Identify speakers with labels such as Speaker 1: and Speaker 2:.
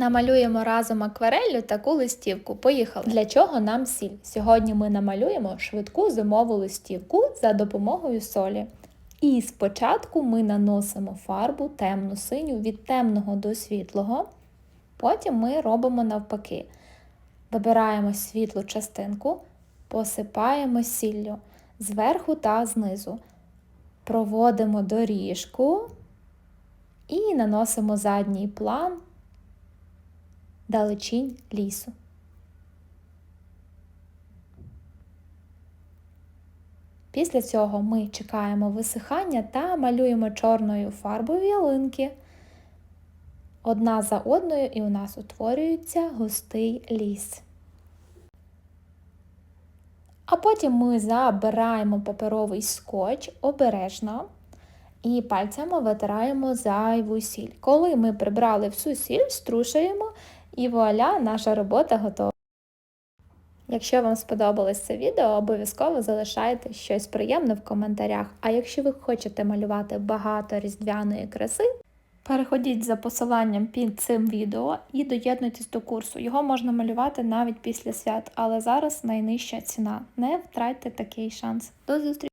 Speaker 1: Намалюємо разом аквареллю таку листівку. Поїхали. Для чого нам сіль? Сьогодні ми намалюємо швидку зимову листівку за допомогою солі. І спочатку ми наносимо фарбу темну синю від темного до світлого. Потім ми робимо навпаки. Вибираємо світлу частинку, посипаємо сіллю зверху та знизу. Проводимо доріжку і наносимо задній план далечінь лісу. Після цього ми чекаємо висихання та малюємо чорною фарбою ялинки. Одна за одною, і у нас утворюється густий ліс. А потім ми забираємо паперовий скотч обережно і пальцями витираємо зайву сіль. Коли ми прибрали всю сіль, струшуємо і вуаля, наша робота готова. Якщо вам сподобалось це відео, обов'язково залишайте щось приємне в коментарях. А якщо ви хочете малювати багато різдвяної краси, переходіть за посиланням під цим відео і доєднуйтесь до курсу. Його можна малювати навіть після свят, але зараз найнижча ціна. Не втратьте такий шанс. До зустрічі!